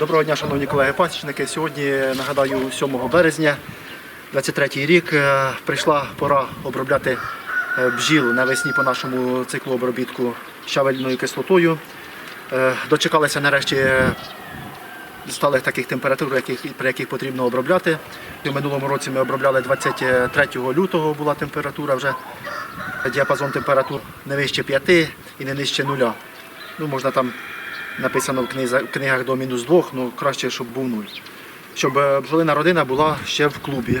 Доброго дня, шановні колеги-пасічники. Сьогодні, нагадаю, 7 березня, 23 рік, е, прийшла пора обробляти е, бджіл навесні по нашому циклу обробітку щавельною кислотою. Е, Дочекалися нарешті сталих таких температур, при яких потрібно обробляти. У минулому році ми обробляли 23 лютого була температура вже. Діапазон температур не вище 5 і не нижче нуля. Ну, можна там написано в книгах до мінус 2, ну краще, щоб був нуль. Щоб е, бджолина родина була ще в клубі.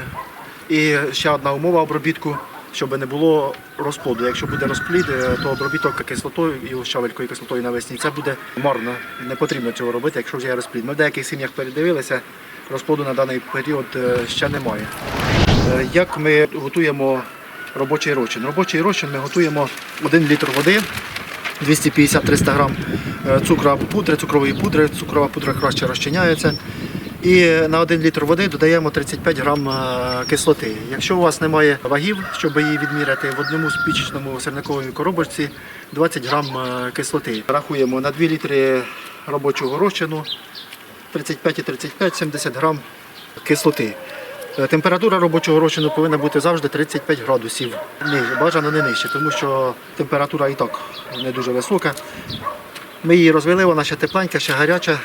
І ще одна умова обробітку, щоб не було розплоду. Якщо буде розплід, е, то обробіток кислотою і щавелькою кислотою навесні це буде марно. Не потрібно цього робити, якщо вже є розплід. Ми в деяких сім'ях передивилися, розплоду на даний період е, ще немає. Як ми готуємо робочий розчин? Робочий розчин ми готуємо 1 літр води, 250-300 грам е, цукру або пудри, цукрової пудри. Цукрова пудра краще розчиняється. І на 1 літр води додаємо 35 грам е, кислоти. Якщо у вас немає вагів, щоб її відміряти, в одному спічечному сирниковій коробочці 20 грам е, кислоти. Рахуємо на 2 літри робочого розчину 35 і 35 70 грам кислоти. Температура робочого розчину повинна бути завжди 35 градусів. Бажано не нижче, тому що температура і так не дуже висока. Ми її розвели, вона ще тепленька, ще гаряча.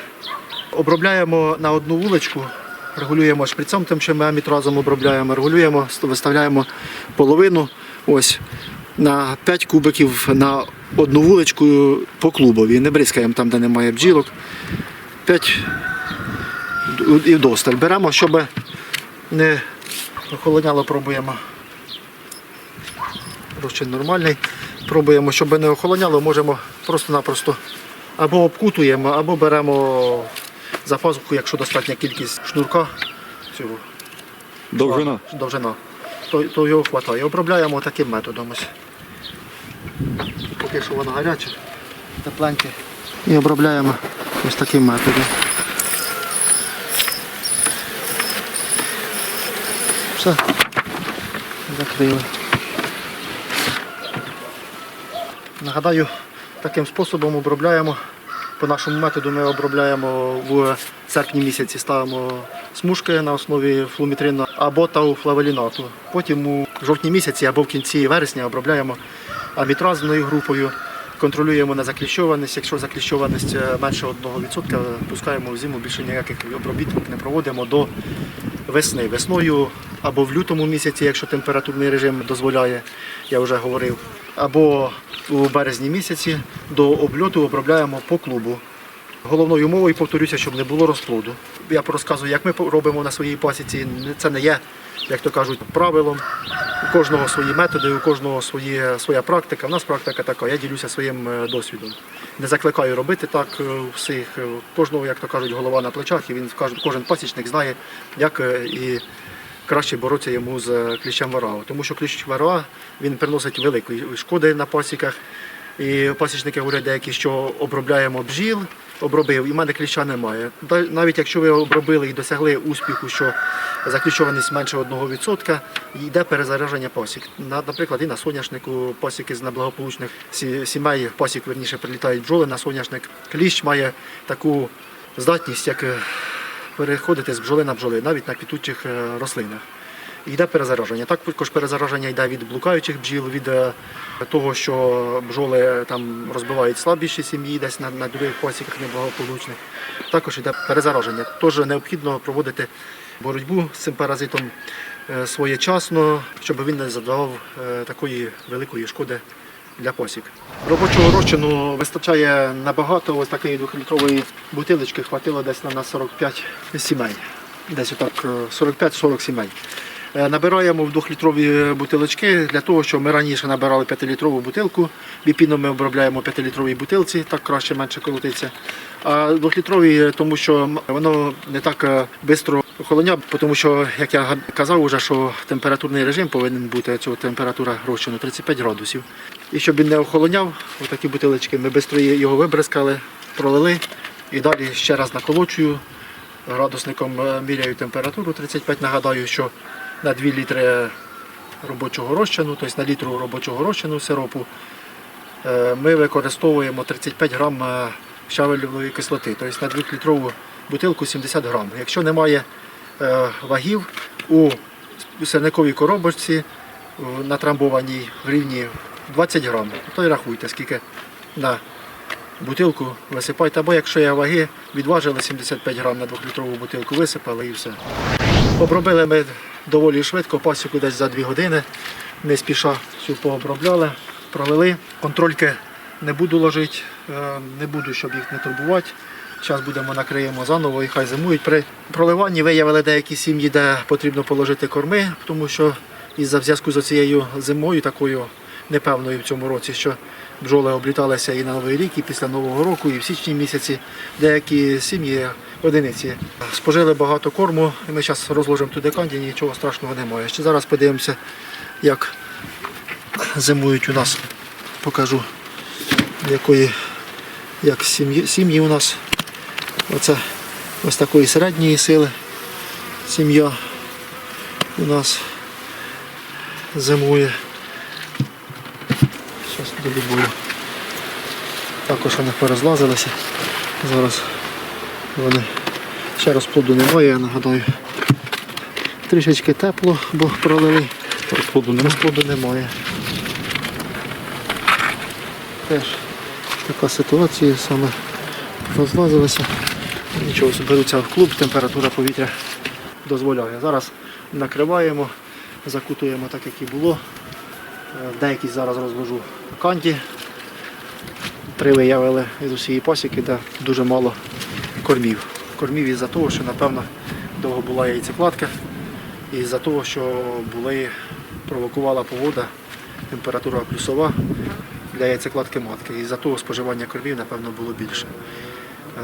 Обробляємо на одну вуличку, регулюємо шприцом, тим, що ми амітразом обробляємо, регулюємо, виставляємо половину ось на 5 кубиків на одну вуличку по клубові. Не бризкаємо там, де немає бджілок. 5 і вдосталь. Беремо, щоб не охолоняло, пробуємо. Розчин нормальний. Пробуємо, щоб не охолоняло, можемо просто-напросто або обкутуємо, або беремо за пазуху, якщо достатня кількість шнурка цього Довжина. довжина, то, то його вистачає. Обробляємо таким методом. Ось. Поки що воно гаряче, тепленьке. І обробляємо ось таким методом. Все, закрили. Нагадаю, таким способом обробляємо. По нашому методу ми обробляємо в серпні місяці, ставимо смужки на основі флумітрину або тауфлавелінату. Потім у жовтні місяці або в кінці вересня обробляємо амітразною групою. Контролюємо на закліщованість. Якщо закліщованість е, менше 1%, пускаємо в зиму, більше ніяких обробіток не проводимо до весни. Весною або в лютому місяці, якщо температурний режим дозволяє, я вже говорив, або у березні місяці до обльоту обробляємо по клубу. Головною умовою, повторюся, щоб не було розплоду. Я розказую, як ми робимо на своїй пасіці. Це не є, як то кажуть, правилом. У кожного свої методи, у кожного свої, своя практика. У нас практика така, я ділюся своїм е, досвідом. Не закликаю робити так е, всіх. Е, Кожного, як то кажуть, голова на плечах, і він кожен, пасічник знає, як і краще боротися йому з е, кліщем вараа. Тому що кліщ вараа він приносить великі шкоди на пасіках. І пасічники говорять деякі, що обробляємо бджіл, обробив, і в мене кліща немає. Навіть якщо ви обробили і досягли успіху, що закліщованість менше 1%, йде перезараження пасік. Наприклад, і на соняшнику пасіки з неблагополучних сі- сімей, пасік, верніше, прилітають бджоли на соняшник. Кліщ має таку здатність, як е, переходити з бджоли на бджоли, навіть на квітучих е, рослинах. Йде перезараження. Також перезараження йде від блукаючих бджіл, від е, того, що бджоли там розбивають слабіші сім'ї, десь на, на других посіках неблагополучних. Також йде перезараження. Тож необхідно проводити боротьбу з цим паразитом е, своєчасно, щоб він не завдавав такої великої шкоди для посік. Робочого розчину вистачає набагато. Ось такої двохлітрової бутилочки хватило десь на 45 сімей. Десь отак е, 45-40 сімей. Е, Набираємо в двохлітрові бутилочки для того, що ми раніше набирали 5-літрову бутилку. Біпіном ми обробляємо 5-літровій бутилці, так краще менше колотиться. А двохлітрові, тому що воно не так швидко охолоняє, тому що, як я казав, уже, що температурний режим повинен бути цього температура розчину 35 градусів. І щоб він не охолоняв, отакі бутилочки, ми швидко його вибризкали, пролили і далі ще раз наколочую. Градусником е, міряю температуру 35. Нагадаю, що на 2 літри робочого розчину, тобто на літру робочого розчину сиропу, е, ми використовуємо 35 грам е, щавелевої кислоти. Тобто на 2-літрову бутилку 70 грам. Якщо немає вагів у сирниковій коробочці е, натрамбованій в рівні 20 грам, то й рахуйте, скільки на бутилку висипайте. Або якщо є ваги, відважили 75 грам на 2-літрову бутилку, висипали і все. Обробили ми доволі швидко, пасіку десь за 2 години, не спіша всю пообробляли, пролили. Контрольки не буду ложити, е, не буду, щоб їх не турбувати. Зараз будемо накриємо заново і хай зимують. При проливанні виявили деякі сім'ї, де потрібно положити корми, тому що із-за зв'язку з цією зимою, такою непевною в цьому році, що бджоли обліталися і на Новий рік, і після Нового року, і в січні місяці деякі сім'ї одиниці спожили багато корму, і ми зараз розложимо туди канді, нічого страшного немає. Ще зараз подивимося, як зимують у нас. Покажу, якої як сім'ї, сім'ї у нас. Оце ось такої середньої сили сім'я у нас зимує. Зараз добудую. Також вони порозлазилися. Зараз вони ще розплоду немає, я нагадаю. Трішечки тепло, бо пролили. Розплоду нема. Розплоду немає. Теж така ситуація, саме розлазилися. Нічого, зберуться в клуб, температура повітря дозволяє. Зараз накриваємо, закутуємо так, як і було. Е, Деякі зараз розложу канді. Три виявили із усієї пасіки, де дуже мало кормів. Кормів із-за того, що, напевно, довго була яйцекладка, і з-за того, що були, провокувала погода, температура плюсова для яйцекладки матки. І з-за того споживання кормів, напевно, було більше.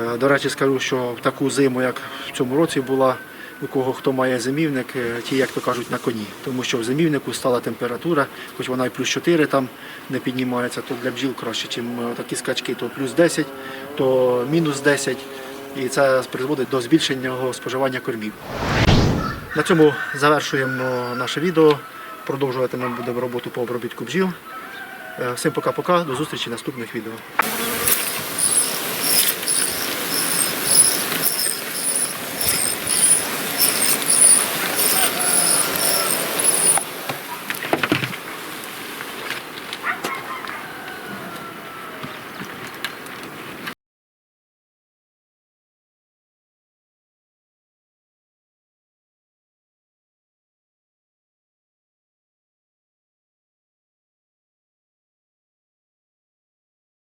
Е, До речі, скажу, що в таку зиму, як в цьому році була, у кого хто має зимівник, е, ті, як то кажуть, на коні. Тому що в зимівнику стала температура, хоч вона і плюс 4 там не піднімається, то для бджіл краще, ніж такі скачки, то плюс 10, то мінус 10. І це призводить до збільшення споживання кормів. На цьому завершуємо наше відео. Продовжувати ми будемо роботу по обробітку бджіл. Е, Всім пока-пока, до зустрічі в наступних відео.